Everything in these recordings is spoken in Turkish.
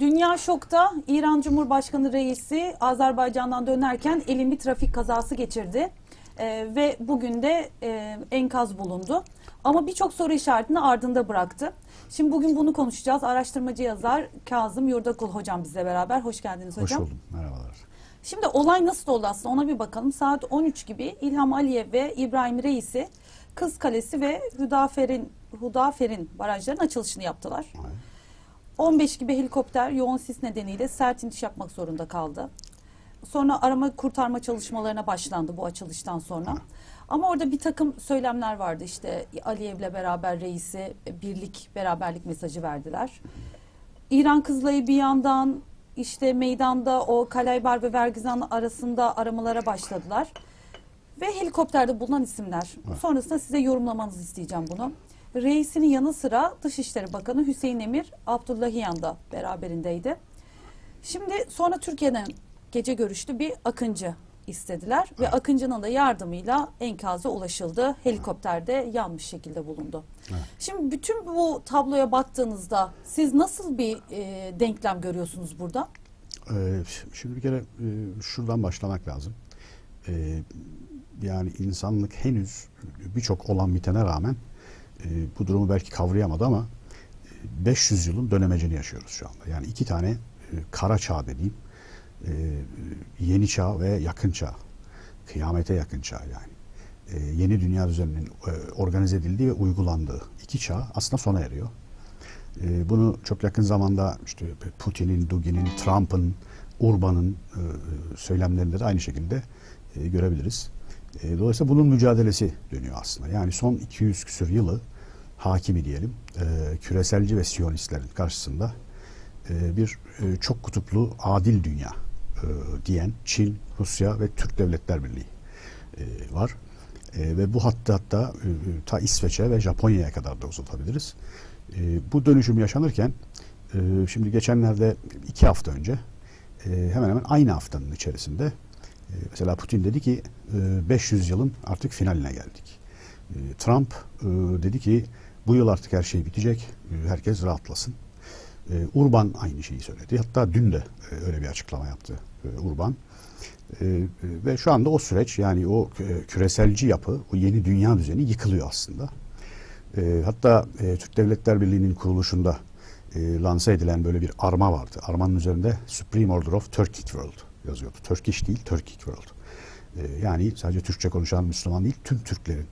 Dünya şokta. İran Cumhurbaşkanı reisi Azerbaycan'dan dönerken elin bir trafik kazası geçirdi. Ee, ve bugün de e, enkaz bulundu. Ama birçok soru işaretini ardında bıraktı. Şimdi bugün bunu konuşacağız. Araştırmacı yazar Kazım Yurdakul hocam bizle beraber. Hoş geldiniz Hoş hocam. buldum. Merhabalar. Şimdi olay nasıl oldu aslında ona bir bakalım. Saat 13 gibi İlham Aliyev ve İbrahim Reisi Kız Kalesi ve Hüdafer'in Hudafer'in barajlarının açılışını yaptılar. Evet. 15 gibi helikopter yoğun sis nedeniyle sert iniş yapmak zorunda kaldı. Sonra arama kurtarma çalışmalarına başlandı bu açılıştan sonra. Ama orada bir takım söylemler vardı işte Aliyev'le beraber reisi birlik, beraberlik mesajı verdiler. İran Kızılay'ı bir yandan işte meydanda o Kalaybar ve Vergizan arasında aramalara başladılar. Ve helikopterde bulunan isimler. Sonrasında size yorumlamanızı isteyeceğim bunu. Reisinin yanı sıra Dışişleri Bakanı Hüseyin Emir Abdullahiyan da beraberindeydi. Şimdi sonra Türkiye'den gece görüştü bir Akıncı istediler ve Akıncı'nın da yardımıyla enkaza ulaşıldı. Helikopterde yanmış şekilde bulundu. Evet. Şimdi bütün bu tabloya baktığınızda siz nasıl bir e, denklem görüyorsunuz burada? Ee, şimdi bir kere e, şuradan başlamak lazım. Ee, yani insanlık henüz birçok olan bitene rağmen e, bu durumu belki kavrayamadı ama e, 500 yılın dönemecini yaşıyoruz şu anda. Yani iki tane e, kara çağ dediğim e, yeni çağ ve yakın çağ. Kıyamete yakın çağ yani. E, yeni dünya düzeninin e, organize edildiği ve uygulandığı iki çağ aslında sona eriyor. E, bunu çok yakın zamanda işte Putin'in, Dugin'in, Trump'ın, Urban'ın e, söylemlerinde de aynı şekilde e, görebiliriz. E, dolayısıyla bunun mücadelesi dönüyor aslında. Yani son 200 küsur yılı hakimi diyelim e, küreselci ve siyonistlerin karşısında e, bir e, çok kutuplu adil dünya e, diyen Çin, Rusya ve Türk Devletler Birliği e, var. E, ve bu hatta hatta e, ta İsveç'e ve Japonya'ya kadar da uzatabiliriz. E, bu dönüşüm yaşanırken e, şimdi geçenlerde iki hafta önce e, hemen hemen aynı haftanın içerisinde mesela Putin dedi ki e, 500 yılın artık finaline geldik. E, Trump e, dedi ki bu yıl artık her şey bitecek, e, herkes rahatlasın. E, Urban aynı şeyi söyledi. Hatta dün de e, öyle bir açıklama yaptı e, Urban. E, e, ve şu anda o süreç yani o e, küreselci yapı, o yeni dünya düzeni yıkılıyor aslında. E, hatta e, Türk Devletler Birliği'nin kuruluşunda e, lanse edilen böyle bir arma vardı. Armanın üzerinde Supreme Order of Turkic World yazıyordu. Turkish değil, Turkic World. E, yani sadece Türkçe konuşan Müslüman değil, tüm Türklerin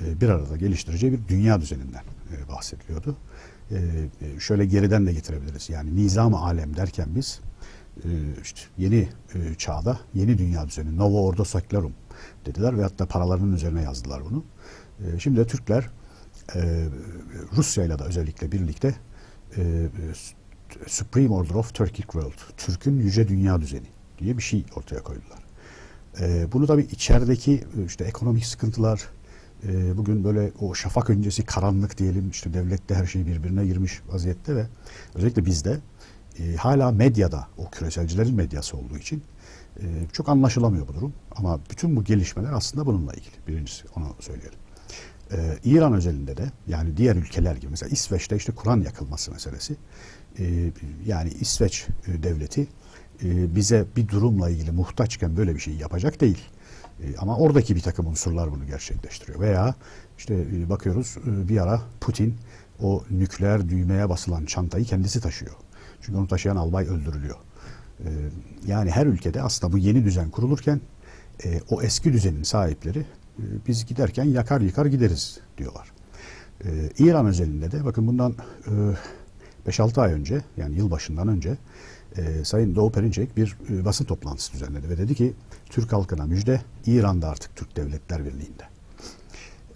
e, bir arada geliştireceği bir dünya düzeninden e, bahsediliyordu. E, e, şöyle geriden de getirebiliriz. Yani nizam-ı alem derken biz işte yeni çağda yeni dünya düzeni, Novo Ordo Secularum dediler ve hatta paralarının üzerine yazdılar bunu. Şimdi de Türkler Rusya ile de özellikle birlikte Supreme Order of Turkic World, Türk'ün yüce dünya düzeni diye bir şey ortaya koydular. E, bunu tabii içerideki e, işte ekonomik sıkıntılar, e, bugün böyle o şafak öncesi karanlık diyelim işte devlette her şey birbirine girmiş vaziyette ve özellikle bizde e, hala medyada o küreselcilerin medyası olduğu için e, çok anlaşılamıyor bu durum. Ama bütün bu gelişmeler aslında bununla ilgili. Birincisi onu söyleyelim. Ee, İran özelinde de yani diğer ülkeler gibi mesela İsveç'te işte Kur'an yakılması meselesi. Ee, yani İsveç e, devleti e, bize bir durumla ilgili muhtaçken böyle bir şey yapacak değil. E, ama oradaki bir takım unsurlar bunu gerçekleştiriyor. Veya işte e, bakıyoruz bir ara Putin o nükleer düğmeye basılan çantayı kendisi taşıyor. Çünkü onu taşıyan albay öldürülüyor. Yani her ülkede aslında bu yeni düzen kurulurken o eski düzenin sahipleri biz giderken yakar yıkar gideriz diyorlar. İran özelinde de bakın bundan e, 5-6 ay önce yani yılbaşından önce e, Sayın Doğu Perinçek bir e, basın toplantısı düzenledi ve dedi ki Türk halkına müjde İran'da artık Türk Devletler Birliği'nde.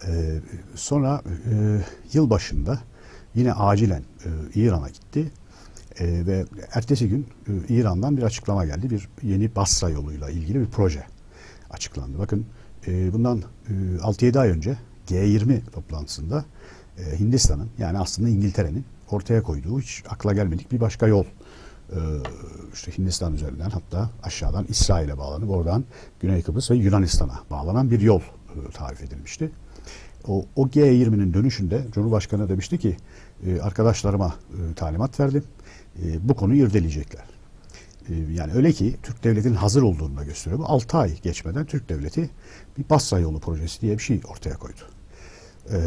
E, sonra e, yılbaşında yine acilen e, İran'a gitti e, ve ertesi gün e, İran'dan bir açıklama geldi. Bir yeni Basra yoluyla ilgili bir proje açıklandı. Bakın e, bundan e, 6-7 ay önce G20 toplantısında e, Hindistan'ın yani aslında İngiltere'nin ortaya koyduğu hiç akla gelmedik bir başka yol. E, işte Hindistan üzerinden hatta aşağıdan İsrail'e bağlanıp oradan Güney Kıbrıs ve Yunanistan'a bağlanan bir yol e, tarif edilmişti. O, o G20'nin dönüşünde Cumhurbaşkanı demişti ki e, arkadaşlarıma talimat verdim. Bu konuyu irdeleyecekler. Yani öyle ki Türk Devleti'nin hazır olduğunu da gösteriyor. Bu 6 ay geçmeden Türk Devleti bir Basra yolu projesi diye bir şey ortaya koydu. E,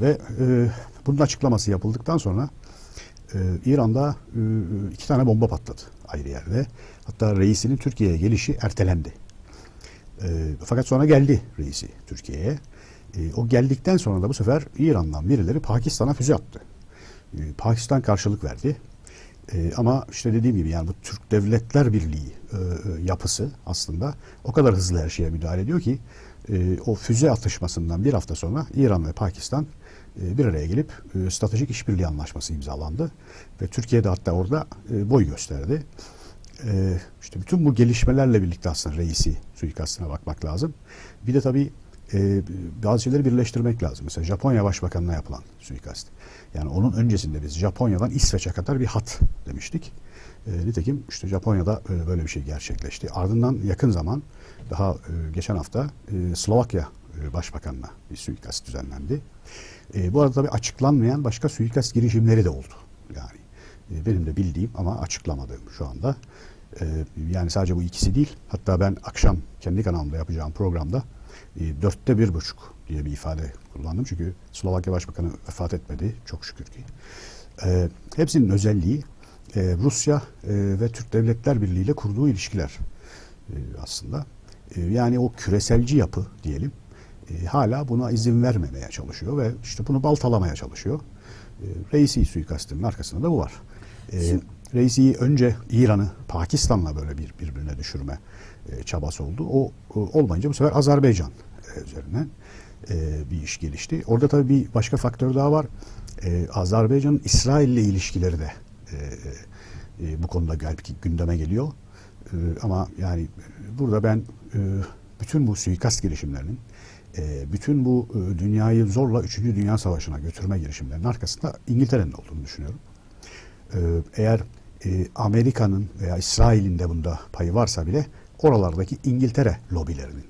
ve e, bunun açıklaması yapıldıktan sonra e, İran'da e, iki tane bomba patladı ayrı yerde. Hatta reisinin Türkiye'ye gelişi ertelendi. E, fakat sonra geldi reisi Türkiye'ye. E, o geldikten sonra da bu sefer İran'dan birileri Pakistan'a füze attı. E, Pakistan karşılık verdi. E, ama işte dediğim gibi yani bu Türk Devletler Birliği e, e, yapısı aslında o kadar hızlı her şeye müdahale ediyor ki e, o füze atışmasından bir hafta sonra İran ve Pakistan bir araya gelip e, stratejik işbirliği anlaşması imzalandı ve Türkiye de hatta orada e, boy gösterdi. E, işte bütün bu gelişmelerle birlikte aslında reisi suikastına bakmak lazım. Bir de tabii e, bazı şeyleri birleştirmek lazım. Mesela Japonya Başbakanı'na yapılan suikast. Yani onun öncesinde biz Japonya'dan İsveç'e kadar bir hat demiştik. E, nitekim işte Japonya'da e, böyle bir şey gerçekleşti. Ardından yakın zaman daha e, geçen hafta e, Slovakya e, Başbakanı'na bir suikast düzenlendi. E, bu arada tabii açıklanmayan başka suikast girişimleri de oldu. Yani e, benim de bildiğim ama açıklamadığım şu anda. E, yani sadece bu ikisi değil. Hatta ben akşam kendi kanalımda yapacağım programda e, dörtte bir buçuk diye bir ifade kullandım. Çünkü Slovakya Başbakanı vefat etmedi çok şükür ki. E, hepsinin özelliği e, Rusya e, ve Türk Devletler Birliği ile kurduğu ilişkiler e, aslında. E, yani o küreselci yapı diyelim e, hala buna izin vermemeye çalışıyor ve işte bunu baltalamaya çalışıyor. E, Reisi suikastının arkasında da bu var. E, Reisi önce İran'ı Pakistan'la böyle bir birbirine düşürme e, çabası oldu. O, olmayınca bu sefer Azerbaycan e, üzerine e, bir iş gelişti. Orada tabii bir başka faktör daha var. E, Azerbaycan'ın İsrail ile ilişkileri de e, e, bu konuda belki gündeme geliyor. E, ama yani burada ben e, bütün bu suikast girişimlerinin bütün bu e, dünyayı zorla 3. Dünya Savaşı'na götürme girişimlerinin arkasında İngiltere'nin olduğunu düşünüyorum. E, eğer e, Amerika'nın veya İsrail'in de bunda payı varsa bile oralardaki İngiltere lobilerinin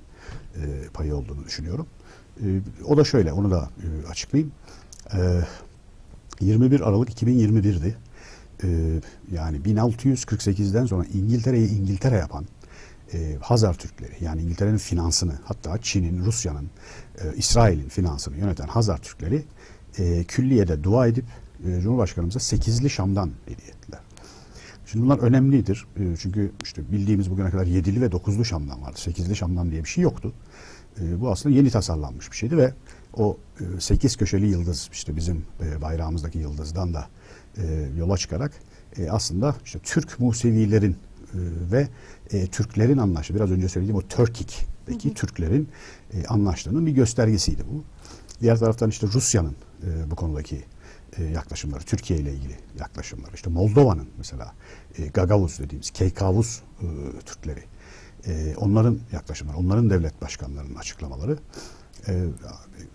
e, payı olduğunu düşünüyorum. E, o da şöyle, onu da açıklayayım. E, 21 Aralık 2021'di. E, yani 1648'den sonra İngiltere'yi İngiltere yapan e, Hazar Türkleri yani İngiltere'nin finansını hatta Çin'in, Rusya'nın, e, İsrail'in finansını yöneten Hazar Türkleri e, külliyede dua edip e, Cumhurbaşkanımıza sekizli Şam'dan hediye ettiler. Şimdi bunlar önemlidir. E, çünkü işte bildiğimiz bugüne kadar yedili ve dokuzlu Şam'dan vardı. Sekizli Şam'dan diye bir şey yoktu. E, bu aslında yeni tasarlanmış bir şeydi ve o e, sekiz köşeli yıldız işte bizim e, bayrağımızdaki yıldızdan da e, yola çıkarak e, aslında işte Türk Musevilerin ve e, Türklerin anlaştığı, biraz önce söylediğim o Törkik'teki Türklerin e, anlaştığının bir göstergesiydi bu. Diğer taraftan işte Rusya'nın e, bu konudaki e, yaklaşımları, Türkiye ile ilgili yaklaşımları, işte Moldova'nın mesela e, Gagavuz dediğimiz Keykavuz e, Türkleri, e, onların yaklaşımları, onların devlet başkanlarının açıklamaları e,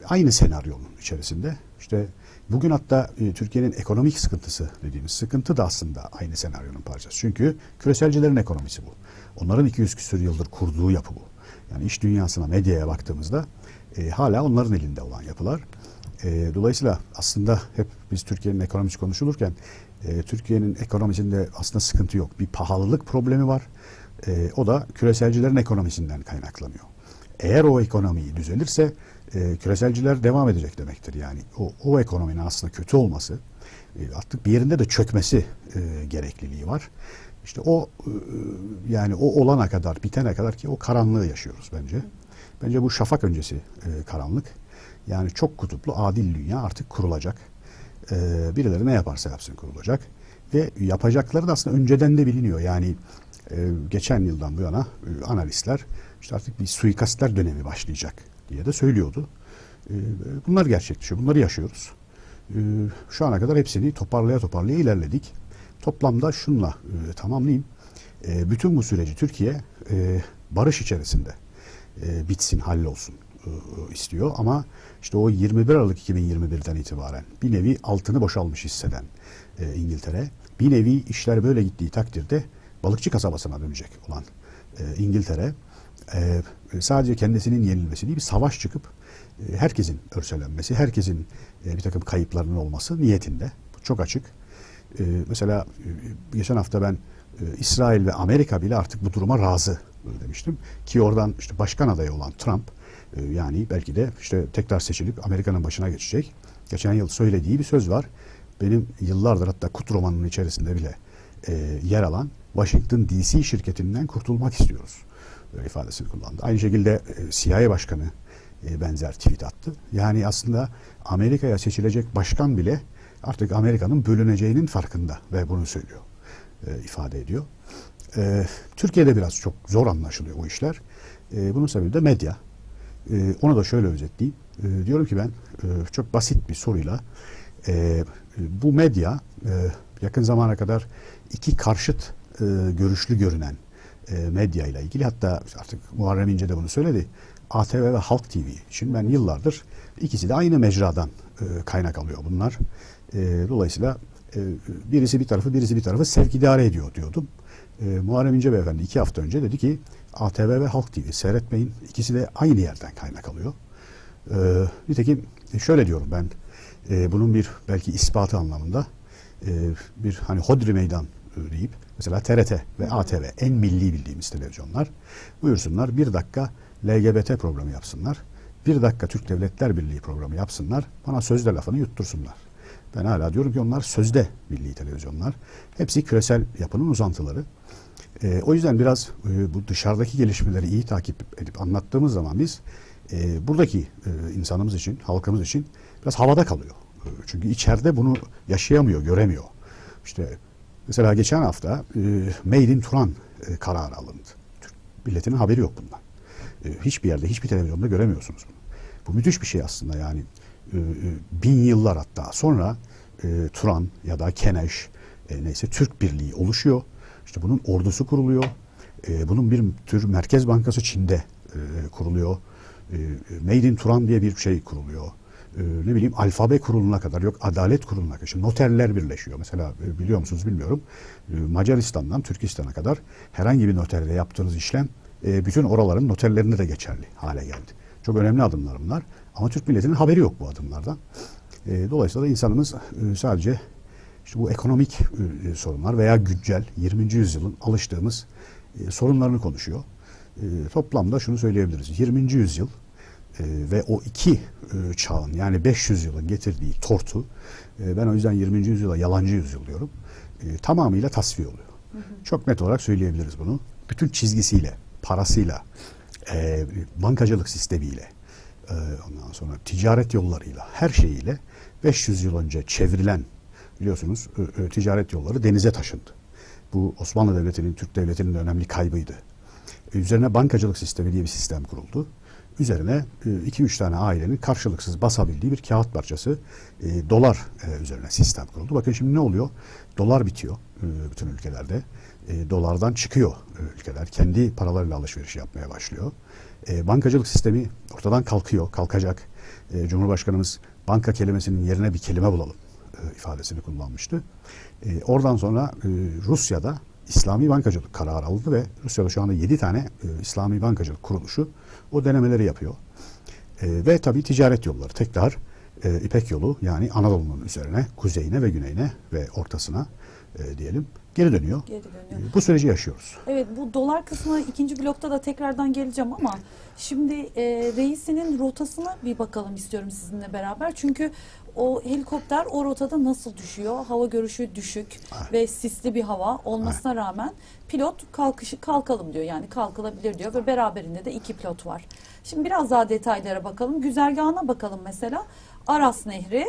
aynı senaryonun içerisinde. İşte bugün hatta e, Türkiye'nin ekonomik sıkıntısı dediğimiz sıkıntı da aslında aynı senaryonun parçası. Çünkü küreselcilerin ekonomisi bu. Onların 200 küsur yıldır kurduğu yapı bu. Yani iş dünyasına, medyaya baktığımızda e, hala onların elinde olan yapılar. E, dolayısıyla aslında hep biz Türkiye'nin ekonomisi konuşulurken e, Türkiye'nin ekonomisinde aslında sıkıntı yok. Bir pahalılık problemi var. E, o da küreselcilerin ekonomisinden kaynaklanıyor. Eğer o ekonomi düzelirse e, küreselciler devam edecek demektir. Yani o, o ekonominin aslında kötü olması e, artık bir yerinde de çökmesi e, gerekliliği var. İşte o e, yani o olana kadar, bitene kadar ki o karanlığı yaşıyoruz bence. Bence bu şafak öncesi e, karanlık. Yani çok kutuplu adil dünya artık kurulacak. E, birileri ne yaparsa yapsın kurulacak. Ve yapacakları da aslında önceden de biliniyor. Yani e, geçen yıldan bu yana e, analistler işte artık bir suikastler dönemi başlayacak diye de söylüyordu. E, bunlar gerçekleşiyor. Bunları yaşıyoruz. E, şu ana kadar hepsini toparlaya toparlaya ilerledik. Toplamda şunla e, tamamlayayım. E, bütün bu süreci Türkiye e, barış içerisinde e, bitsin, hallolsun istiyor. Ama işte o 21 Aralık 2021'den itibaren bir nevi altını boşalmış hisseden İngiltere, bir nevi işler böyle gittiği takdirde balıkçı kasabasına dönecek olan İngiltere e, sadece kendisinin yenilmesi değil bir savaş çıkıp e, herkesin örselenmesi, herkesin e, bir takım kayıplarının olması niyetinde. Bu çok açık. E, mesela e, geçen hafta ben e, İsrail ve Amerika bile artık bu duruma razı e, demiştim. Ki oradan işte başkan adayı olan Trump e, yani belki de işte tekrar seçilip Amerika'nın başına geçecek. Geçen yıl söylediği bir söz var. Benim yıllardır hatta Kut romanının içerisinde bile e, yer alan Washington DC şirketinden kurtulmak istiyoruz. İfadesini kullandı. Aynı şekilde e, CIA başkanı e, benzer tweet attı. Yani aslında Amerika'ya seçilecek başkan bile artık Amerika'nın bölüneceğinin farkında ve bunu söylüyor, e, ifade ediyor. Türkiye'de biraz çok zor anlaşılıyor bu işler. Bunun sebebi de medya. Onu da şöyle özetleyeyim. Diyorum ki ben çok basit bir soruyla bu medya yakın zamana kadar iki karşıt görüşlü görünen medya ile ilgili hatta artık Muharrem İnce de bunu söyledi. ATV ve Halk TV için ben yıllardır ikisi de aynı mecradan e, kaynak alıyor bunlar. E, dolayısıyla e, birisi bir tarafı birisi bir tarafı sevk idare ediyor diyordum. E, Muharrem İnce Beyefendi iki hafta önce dedi ki ATV ve Halk TV seyretmeyin ikisi de aynı yerden kaynak alıyor. E, nitekim şöyle diyorum ben e, bunun bir belki ispatı anlamında e, bir hani hodri meydan e, deyip mesela TRT ve ATV en milli bildiğimiz televizyonlar buyursunlar bir dakika LGBT programı yapsınlar. Bir dakika Türk Devletler Birliği programı yapsınlar. Bana sözde lafını yuttursunlar. Ben hala diyorum ki onlar sözde milli televizyonlar. Hepsi küresel yapının uzantıları. E, o yüzden biraz e, bu dışarıdaki gelişmeleri iyi takip edip anlattığımız zaman biz e, buradaki e, insanımız için, halkımız için biraz havada kalıyor. E, çünkü içeride bunu yaşayamıyor, göremiyor. İşte mesela geçen hafta e, Made in Turan e, kararı alındı. Türk milletinin haberi yok bundan. E, hiçbir yerde, hiçbir televizyonda göremiyorsunuz bunu. Bu müthiş bir şey aslında yani. E, e, bin yıllar hatta sonra e, Turan ya da Keneş e, neyse Türk Birliği oluşuyor. İşte bunun ordusu kuruluyor. E, bunun bir tür Merkez Bankası Çin'de e, kuruluyor. E, Made in Turan diye bir şey kuruluyor. E, ne bileyim alfabe kuruluna kadar yok adalet kuruluna kadar. Şimdi noterler birleşiyor. Mesela e, biliyor musunuz bilmiyorum. E, Macaristan'dan Türkistan'a kadar herhangi bir noterde yaptığınız işlem bütün oraların noterlerine de geçerli hale geldi. Çok önemli adımlar bunlar. Ama Türk milletinin haberi yok bu adımlardan. Dolayısıyla da insanımız sadece işte bu ekonomik sorunlar veya güncel 20. yüzyılın alıştığımız sorunlarını konuşuyor. Toplamda şunu söyleyebiliriz. 20. yüzyıl e, ve o iki e, çağın yani 500 yılın getirdiği tortu e, ben o yüzden 20. yüzyıla yalancı yüzyıl diyorum. Tamamıyla tasfiye oluyor. Çok net olarak söyleyebiliriz bunu. Bütün çizgisiyle, parasıyla, bankacılık sistemiyle, ondan sonra ticaret yollarıyla, her şeyiyle 500 yıl önce çevrilen biliyorsunuz ticaret yolları denize taşındı. Bu Osmanlı Devleti'nin, Türk Devleti'nin de önemli kaybıydı. Üzerine bankacılık sistemi diye bir sistem kuruldu. Üzerine 2-3 tane ailenin karşılıksız basabildiği bir kağıt parçası e, dolar e, üzerine sistem kuruldu. Bakın şimdi ne oluyor? Dolar bitiyor e, bütün ülkelerde. E, dolardan çıkıyor e, ülkeler. Kendi paralarıyla alışveriş yapmaya başlıyor. E, bankacılık sistemi ortadan kalkıyor, kalkacak. E, Cumhurbaşkanımız banka kelimesinin yerine bir kelime bulalım e, ifadesini kullanmıştı. E, oradan sonra e, Rusya'da İslami bankacılık kararı alındı ve Rusya'da şu anda 7 tane e, İslami bankacılık kuruluşu o denemeleri yapıyor. E, ve tabii ticaret yolları tekrar e, İpek yolu yani Anadolu'nun üzerine, kuzeyine ve güneyine ve ortasına e, diyelim geri dönüyor. Geri dönüyor. E, bu süreci yaşıyoruz. Evet bu dolar kısmına ikinci blokta da tekrardan geleceğim ama şimdi e, reisinin rotasına bir bakalım istiyorum sizinle beraber. Çünkü o helikopter o rotada nasıl düşüyor? Hava görüşü düşük ve sisli bir hava olmasına rağmen pilot kalkışı kalkalım diyor. Yani kalkılabilir diyor ve beraberinde de iki pilot var. Şimdi biraz daha detaylara bakalım. Güzergahına bakalım mesela. Aras Nehri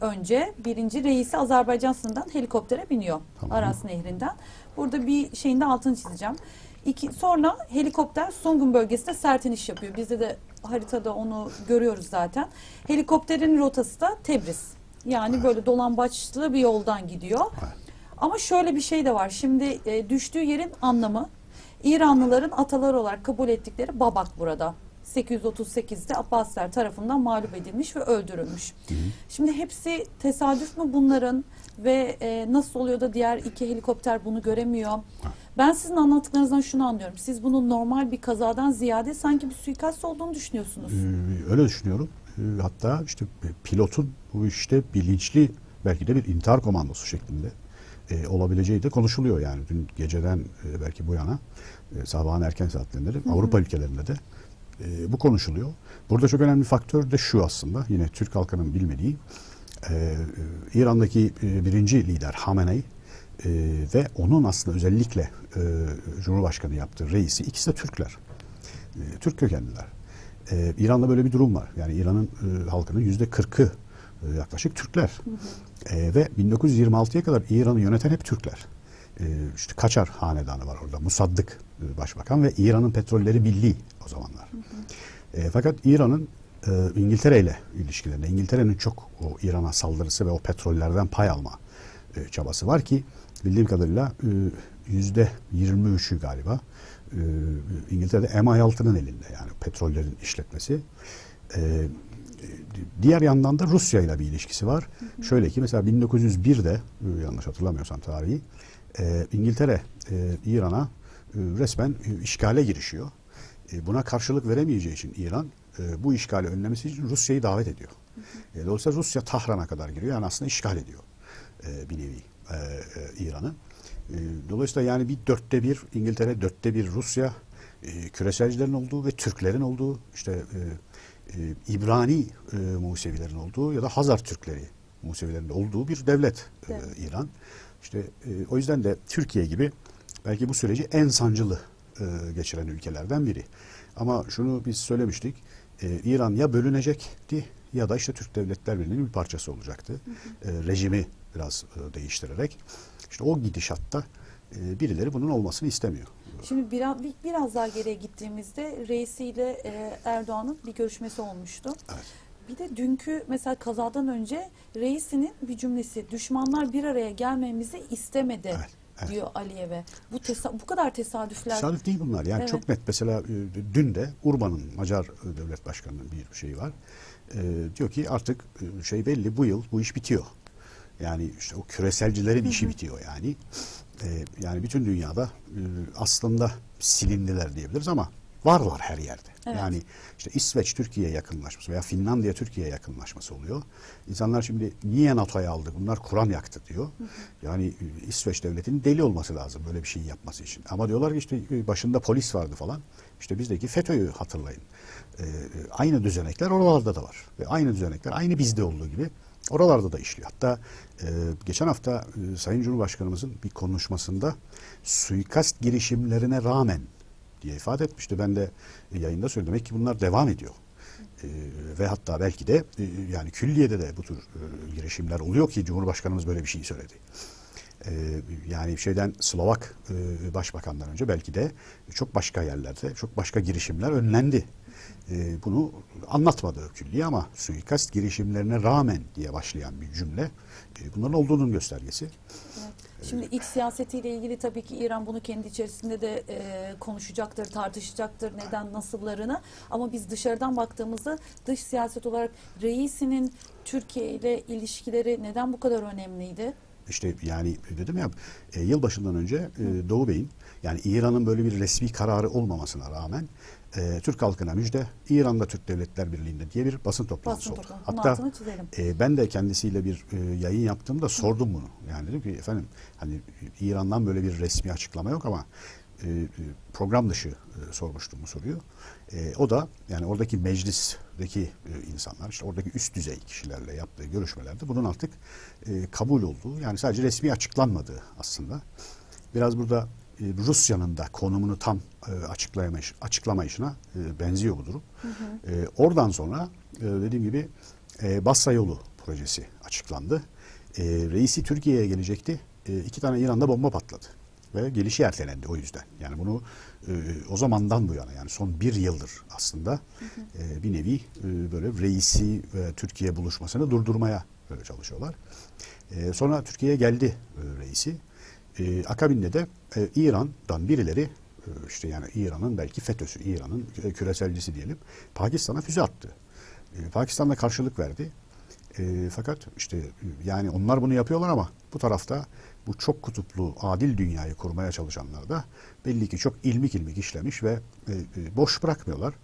önce birinci reisi Azerbaycan sınırından helikoptere biniyor. Tamam. Aras Nehri'nden. Burada bir şeyin de altını çizeceğim. İki, sonra helikopter Sungun bölgesinde sert iniş yapıyor. Bizde de haritada onu görüyoruz zaten. Helikopterin rotası da Tebriz. Yani böyle dolambaçlı bir yoldan gidiyor. Evet. Ama şöyle bir şey de var. Şimdi e, düştüğü yerin anlamı İranlıların ataları olarak kabul ettikleri Babak burada. 838'de Abbasiler tarafından mağlup edilmiş ve öldürülmüş. Şimdi hepsi tesadüf mü bunların ve e, nasıl oluyor da diğer iki helikopter bunu göremiyor? Ben sizin anlattıklarınızdan şunu anlıyorum. Siz bunun normal bir kazadan ziyade sanki bir suikast olduğunu düşünüyorsunuz. Ee, öyle düşünüyorum. e, hatta işte pilotun bu işte bilinçli belki de bir intihar komandosu şeklinde e, olabileceği de konuşuluyor yani dün geceden e, belki bu yana e, sabahın erken saatlerinde de Avrupa ülkelerinde de e, bu konuşuluyor. Burada çok önemli faktör de şu aslında yine Türk halkının bilmediği e, e, İran'daki e, birinci lider Hamenei e, ve onun aslında özellikle e, Cumhurbaşkanı yaptığı reisi ikisi de Türkler. E, Türk kökenliler. E, İran'da böyle bir durum var. Yani İran'ın e, halkının yüzde kırkı e, yaklaşık Türkler. E, ve 1926'ya kadar İran'ı yöneten hep Türkler. E, işte Kaçar hanedanı var orada. Musaddık e, başbakan ve İran'ın petrolleri birliği o zamanlar. E, fakat İran'ın e, İngiltere ile ilişkilerinde, İngiltere'nin çok o İran'a saldırısı ve o petrollerden pay alma e, çabası var ki bildiğim kadarıyla e, yüzde 23'ü galiba e, İngiltere'de MI6'nın elinde yani petrollerin işletmesi. E, diğer yandan da Rusya ile bir ilişkisi var. Şöyle ki mesela 1901'de e, yanlış hatırlamıyorsam tarihi İngiltere İran'a resmen işgale girişiyor. Buna karşılık veremeyeceği için İran bu işgali önlemesi için Rusya'yı davet ediyor. Dolayısıyla Rusya Tahran'a kadar giriyor. Yani aslında işgal ediyor bir nevi e, e, İran'ı. E, dolayısıyla yani bir dörtte bir İngiltere, dörtte bir Rusya, e, küreselcilerin olduğu ve Türklerin olduğu, işte e, e, İbrani e, Musevilerin olduğu ya da Hazar Türkleri Musevilerin olduğu bir devlet e, Evet. İran. İşte e, o yüzden de Türkiye gibi belki bu süreci en sancılı e, geçiren ülkelerden biri. Ama şunu biz söylemiştik. e, İran ya bölünecekti ya da işte Türk Devletler Birliği'nin bir parçası olacaktı. E, rejimi biraz e, değiştirerek. İşte o gidişatta e, birileri bunun olmasını istemiyor. Şimdi biraz, bir- biraz daha geriye gittiğimizde reisiyle e, Erdoğan'ın bir görüşmesi olmuştu. Evet. Bir de dünkü mesela kazadan önce reisinin bir cümlesi düşmanlar bir araya gelmemizi istemedi Evet, evet. diyor Aliyev'e. Bu bu kadar tesadüfler. Tesadüf değil bunlar. Yani Evet. çok net. Mesela dün de Urban'ın Macar devlet başkanının bir şeyi var. E, diyor ki artık şey belli bu yıl bu iş bitiyor. Yani işte o küreselcilerin işi bitiyor yani. E, yani bütün dünyada e, aslında silindiler diyebiliriz ama varlar her yerde. Evet. Yani işte İsveç Türkiye yakınlaşması veya Finlandiya Türkiye yakınlaşması oluyor. İnsanlar şimdi niye NATO'ya aldı? Bunlar Kur'an yaktı diyor. Yani e, İsveç devletinin deli olması lazım böyle bir şey yapması için. Ama diyorlar ki işte e, başında polis vardı falan. İşte bizdeki FETÖ'yü hatırlayın. E, aynı düzenekler oralarda da var. Ve aynı düzenekler aynı bizde olduğu gibi oralarda da işliyor. Hatta e, geçen hafta e, Sayın Cumhurbaşkanımızın bir konuşmasında suikast girişimlerine rağmen diye ifade etmişti. Ben de e, yayında söyledim. Demek ki bunlar devam ediyor. E, ve hatta belki de e, yani külliyede de bu tür e, girişimler oluyor ki Cumhurbaşkanımız böyle bir şey söyledi. E, yani şeyden Slovak e, başbakandan önce belki de çok başka yerlerde çok başka girişimler önlendi. E, bunu anlatmadı külliye ama suikast girişimlerine rağmen diye başlayan bir cümle e, bunların olduğunun göstergesi. Evet. Şimdi iç siyasetiyle ilgili tabii ki İran bunu kendi içerisinde de e, konuşacaktır, tartışacaktır neden nasıllarını. Ama biz dışarıdan baktığımızda dış siyaset olarak reisinin Türkiye ile ilişkileri neden bu kadar önemliydi? İşte yani dedim ya e, yılbaşından önce e, Doğu Bey'in yani İran'ın böyle bir resmi kararı olmamasına rağmen e, Türk halkına müjde İran'da Türk Devletler Birliği'nde diye bir basın toplantısı Basın oldu. Hatta e, ben de kendisiyle bir e, yayın yaptığımda sordum bunu. Yani dedim ki efendim hani İran'dan böyle bir resmi açıklama yok ama e, program dışı e, sormuştum bu soruyu. E, o da yani oradaki meclisteki e, insanlar işte oradaki üst düzey kişilerle yaptığı görüşmelerde bunun artık e, kabul olduğu yani sadece resmi açıklanmadığı aslında. Biraz burada e, Rusya'nın da konumunu tam e, açıklayamayış, açıklamayışına e, benziyor bu durum. E, oradan sonra e, dediğim gibi e, Basra yolu projesi açıklandı. E, reisi Türkiye'ye gelecekti. E, iki tane İran'da bomba patladı. Ve gelişi ertelendi o yüzden. Yani bunu e, o zamandan bu yana yani son bir yıldır aslında e, bir nevi e, böyle reisi ve Türkiye buluşmasını durdurmaya böyle çalışıyorlar. E, sonra Türkiye'ye geldi e, reisi. E, akabinde de e, İran'dan birileri e, işte yani İran'ın belki FETÖ'sü, İran'ın kü- küreselcisi diyelim Pakistan'a füze attı. E, Pakistan da karşılık verdi. E, fakat işte e, yani onlar bunu yapıyorlar ama bu tarafta bu çok kutuplu adil dünyayı kurmaya çalışanlar da belli ki çok ilmik ilmik işlemiş ve e, e, boş bırakmıyorlar.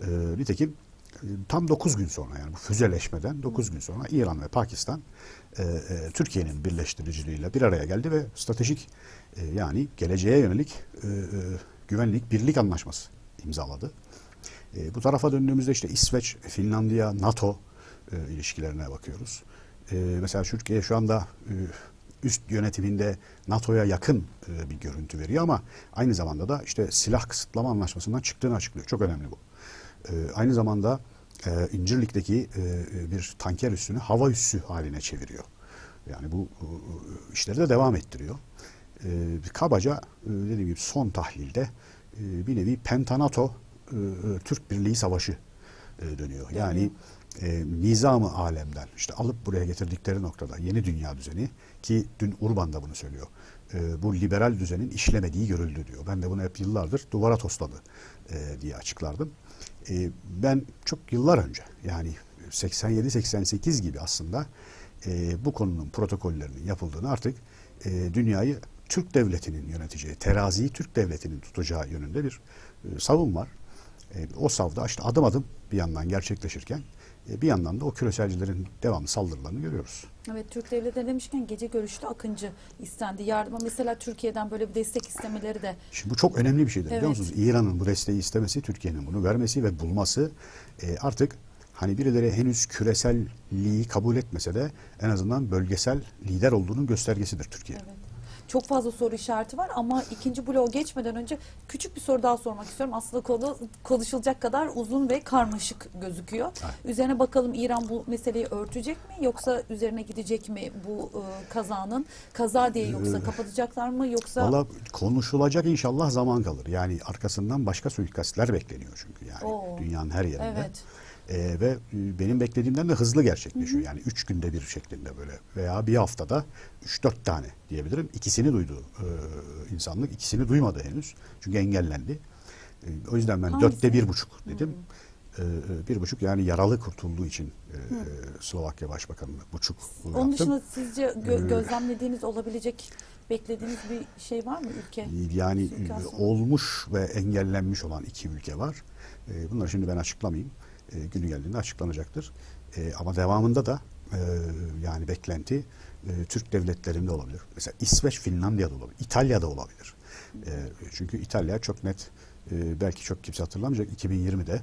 E, nitekim e, tam 9 gün sonra yani bu füzeleşmeden 9 gün sonra İran ve Pakistan e, e, Türkiye'nin birleştiriciliğiyle bir araya geldi ve stratejik e, yani geleceğe yönelik e, e, güvenlik birlik anlaşması imzaladı. E, bu tarafa döndüğümüzde işte İsveç, Finlandiya, NATO e, ilişkilerine bakıyoruz. E, mesela Türkiye şu anda e, üst yönetiminde NATO'ya yakın e, bir görüntü veriyor ama aynı zamanda da işte silah kısıtlama anlaşmasından çıktığını açıklıyor. Çok önemli bu. E, aynı zamanda e, İncirlik'teki e, bir tanker üssünü hava üssü haline çeviriyor. Yani bu işleri de devam ettiriyor. Kabaca dediğim gibi son tahlilde bir nevi Pentanato Türk Birliği Savaşı dönüyor. Yani e, nizamı alemden işte alıp buraya getirdikleri noktada yeni dünya düzeni ki dün Urban da bunu söylüyor. E, bu liberal düzenin işlemediği görüldü diyor. Ben de bunu hep yıllardır duvara tosladı e, diye açıklardım. E, ben çok yıllar önce yani 87-88 gibi aslında e, bu konunun protokollerinin yapıldığını artık e, dünyayı Türk devletinin yöneteceği, teraziyi Türk devletinin tutacağı yönünde bir e, savun var. E, o savda işte adım adım bir yandan gerçekleşirken bir yandan da o küreselcilerin devamlı saldırılarını görüyoruz. Evet Türk devletleri demişken gece görüşlü Akıncı istendi. Yardıma mesela Türkiye'den böyle bir destek istemeleri de Şimdi bu çok önemli bir şeydir biliyor Evet. musunuz? İran'ın bu desteği istemesi, Türkiye'nin bunu vermesi ve bulması e, artık hani birileri henüz küreselliği kabul etmese de en azından bölgesel lider olduğunun göstergesidir Türkiye. Evet. Çok fazla soru işareti var ama ikinci bloğa geçmeden önce küçük bir soru daha sormak istiyorum. Aslında konu konuşulacak kadar uzun ve karmaşık gözüküyor. Evet. Üzerine bakalım İran bu meseleyi örtecek mi yoksa üzerine gidecek mi bu e, kazanın? Kaza diye yoksa Ee, kapatacaklar mı yoksa Valla konuşulacak inşallah zaman kalır. Yani arkasından başka suikastler bekleniyor çünkü yani Oo. dünyanın her yerinde. Evet. Ee, ve e, benim beklediğimden de hızlı gerçekleşiyor. Yani üç günde bir şeklinde böyle veya bir haftada üç dört tane diyebilirim. İkisini duydu e, insanlık. ikisini duymadı henüz. Çünkü engellendi. E, o yüzden ben Hangisi? dörtte bir buçuk dedim. E, e, bir buçuk yani yaralı kurtulduğu için e, e, Slovakya Başbakanı buçuk onun yaptım. dışında sizce gö- gözlemlediğiniz olabilecek beklediğiniz bir şey var mı ülke? Yani e, mı? olmuş ve engellenmiş olan iki ülke var. E, Bunları şimdi ben açıklamayayım. E, Günü geldiğinde açıklanacaktır. E, Ama devamında da e, yani beklenti e, Türk devletlerinde olabilir. Mesela İsveç, Finlandiya'da olabilir. İtalya'da olabilir. E, Çünkü İtalya çok net e, belki çok kimse hatırlamayacak 2020'de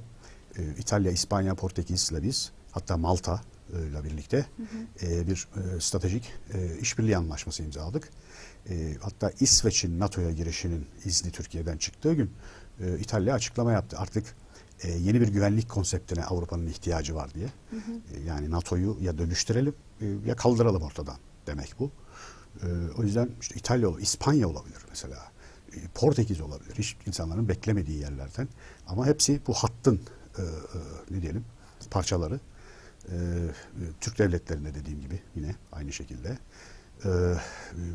e, İtalya, İspanya, Portekiz'le biz hatta Malta e, ile birlikte e, bir e, stratejik e, işbirliği anlaşması imzaladık. E, hatta İsveç'in NATO'ya girişinin izni Türkiye'den çıktığı gün e, İtalya açıklama yaptı. Artık e, yeni bir güvenlik konseptine Avrupa'nın ihtiyacı var diye. E, yani NATO'yu ya dönüştürelim e, ya kaldıralım ortadan demek bu. E, o yüzden işte İtalya, İspanya olabilir mesela. E, Portekiz olabilir. Hiç insanların beklemediği yerlerden. Ama hepsi bu hattın e, e, ne diyelim parçaları. E, Türk devletlerinde dediğim gibi yine aynı şekilde. E,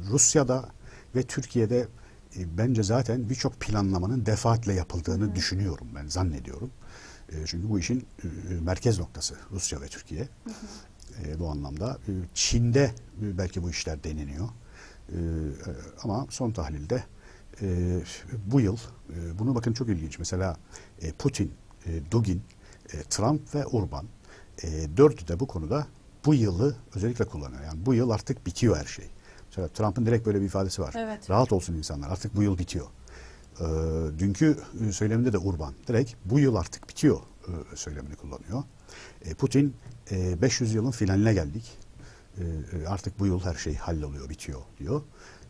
Rusya'da ve Türkiye'de e, bence zaten birçok planlamanın defaatle yapıldığını düşünüyorum ben zannediyorum. E, çünkü bu işin e, merkez noktası Rusya ve Türkiye. E, bu anlamda e, Çin'de e, belki bu işler deneniyor. E, e, ama son tahlilde e, bu yıl e, bunu bakın çok ilginç. Mesela e, Putin, e, Dugin, e, Trump ve Urban e, dördü de bu konuda bu yılı özellikle kullanıyor. Yani bu yıl artık bitiyor her şey. Mesela Trump'ın direkt böyle bir ifadesi var. Evet. Rahat olsun insanlar artık bu yıl bitiyor. Ee, dünkü e, söyleminde de Urban direkt bu yıl artık bitiyor e, söylemini kullanıyor. E, Putin e, 500 yılın finaline geldik. E, e, artık bu yıl her şey halloluyor, bitiyor diyor.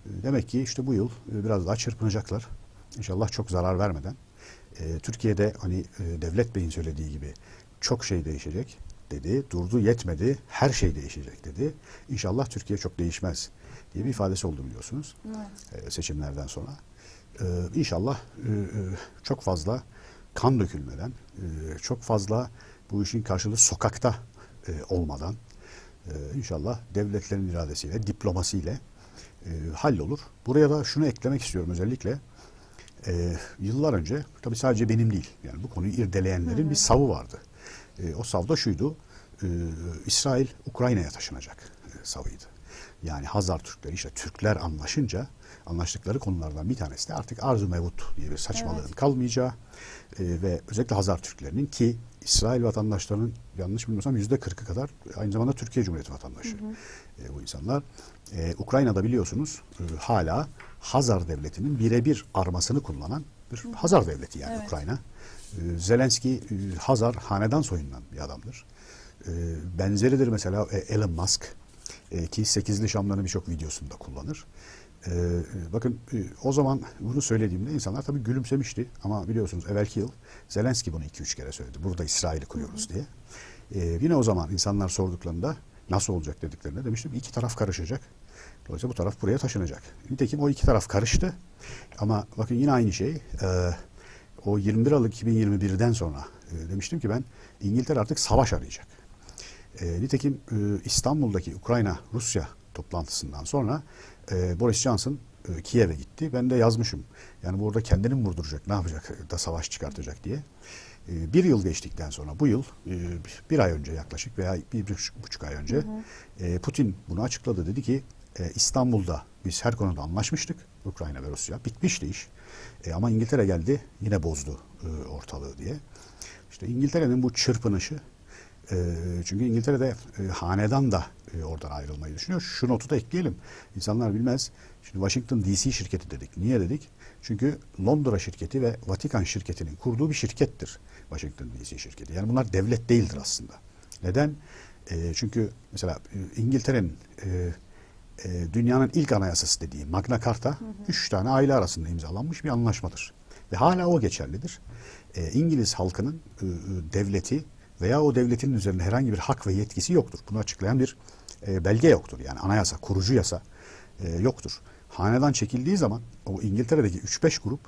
E, demek ki işte bu yıl e, biraz daha çırpınacaklar. İnşallah çok zarar vermeden. E, Türkiye'de hani e, Devlet Bey'in söylediği gibi çok şey değişecek dedi. Durdu yetmedi. Her şey değişecek dedi. İnşallah Türkiye çok değişmez diye bir ifadesi oldu biliyorsunuz Evet. e, seçimlerden sonra. E, İnşallah e, e, çok fazla kan dökülmeden, e, çok fazla bu işin karşılığı sokakta e, olmadan e, inşallah devletlerin iradesiyle, diplomasiyle e, hallolur. Buraya da şunu eklemek istiyorum özellikle. E, yıllar önce, tabii sadece benim değil, yani bu konuyu irdeleyenlerin bir savı vardı. E, o savda şuydu, e, İsrail Ukrayna'ya taşınacak e, savıydı. Yani Hazar Türkleri işte Türkler anlaşınca anlaştıkları konulardan bir tanesi de artık arzu mevut diye bir saçmalığın Evet. kalmayacağı e, ve özellikle Hazar Türklerinin ki İsrail vatandaşlarının yanlış bilmiyorsam yüzde kırkı kadar aynı zamanda Türkiye Cumhuriyeti vatandaşı e, bu insanlar. E, Ukrayna'da biliyorsunuz e, hala Hazar devletinin birebir armasını kullanan bir Hazar devleti yani Evet. Ukrayna. E, Zelenski e, Hazar hanedan soyundan bir adamdır. E, benzeridir mesela e, Elon Musk e, ki sekizli şamların birçok videosunda kullanır. E, bakın e, o zaman bunu söylediğimde insanlar tabii gülümsemişti ama biliyorsunuz evvelki yıl Zelenski bunu 2-3 kere söyledi. Burada İsrail'i kuruyoruz diye. E, yine o zaman insanlar sorduklarında nasıl olacak dediklerinde demiştim iki taraf karışacak. Dolayısıyla bu taraf buraya taşınacak. Nitekim o iki taraf karıştı. Ama bakın yine aynı şey. e, o 21 Aralık 2021'den sonra e, demiştim ki ben İngiltere artık savaş arayacak. E, nitekim e, İstanbul'daki Ukrayna-Rusya toplantısından sonra e, Boris Johnson e, Kiev'e gitti. Ben de yazmışım. Yani burada kendini mi vurduracak, ne yapacak da savaş çıkartacak diye. E, bir yıl geçtikten sonra bu yıl e, bir ay önce yaklaşık veya bir, bir buçuk- ay önce e, Putin bunu açıkladı. Dedi ki e, İstanbul'da biz her konuda anlaşmıştık. Ukrayna ve Rusya. Bitmişti iş. E, ama İngiltere geldi yine bozdu e, ortalığı diye. İşte İngiltere'nin bu çırpınışı e, çünkü İngiltere'de e, hanedan da e, oradan ayrılmayı düşünüyor. Şu notu da ekleyelim. İnsanlar bilmez. Şimdi Washington DC şirketi dedik. Niye dedik? Çünkü Londra şirketi ve Vatikan şirketinin kurduğu bir şirkettir. Washington DC şirketi. Yani bunlar devlet değildir aslında. Neden? E, çünkü mesela e, İngiltere'nin e, e, dünyanın ilk anayasası dediği Magna Carta üç tane aile arasında imzalanmış bir anlaşmadır. Ve hala o geçerlidir. E, İngiliz halkının e, devleti veya o devletin üzerinde herhangi bir hak ve yetkisi yoktur. Bunu açıklayan bir e, belge yoktur. Yani anayasa, kurucu yasa e, yoktur. Hanedan çekildiği zaman o İngiltere'deki 3-5 grup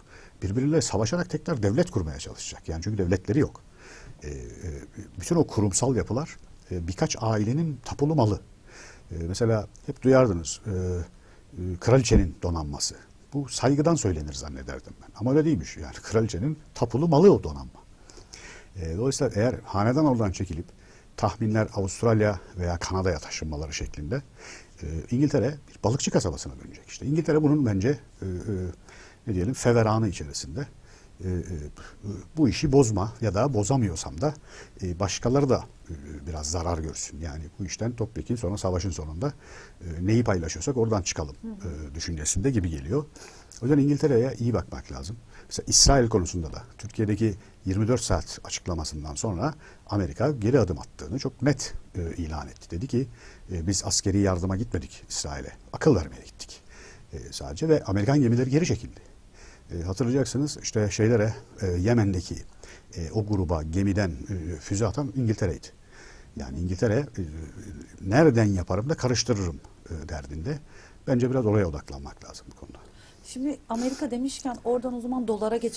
birbirleriyle savaşarak tekrar devlet kurmaya çalışacak. Yani çünkü devletleri yok. E, e, bütün o kurumsal yapılar e, birkaç ailenin tapulu malı. E, mesela hep duyardınız e, e, kraliçenin donanması. Bu saygıdan söylenir zannederdim ben. Ama öyle değilmiş yani kraliçenin tapulu malı o donanma. E, dolayısıyla eğer hanedan oradan çekilip tahminler Avustralya veya Kanada'ya taşınmaları şeklinde e, İngiltere bir balıkçı kasabasına dönecek. İşte İngiltere bunun bence e, e, ne diyelim feveranı içerisinde e, e, bu işi bozma ya da bozamıyorsam da e, başkaları da e, biraz zarar görsün. Yani bu işten topyekun sonra savaşın sonunda e, neyi paylaşıyorsak oradan çıkalım e, düşüncesinde gibi geliyor. O yüzden İngiltere'ye iyi bakmak lazım. Mesela İsrail konusunda da Türkiye'deki 24 saat açıklamasından sonra Amerika geri adım attığını çok net e, ilan etti. Dedi ki e, biz askeri yardıma gitmedik İsrail'e. Akıl vermeye gittik e, sadece ve Amerikan gemileri geri çekildi. E, hatırlayacaksınız işte şeylere e, Yemen'deki e, o gruba gemiden e, füze atan İngiltere'ydi. Yani İngiltere e, nereden yaparım da karıştırırım e, derdinde. Bence biraz oraya odaklanmak lazım bu konuda. Şimdi Amerika demişken oradan o zaman dolara geçelim.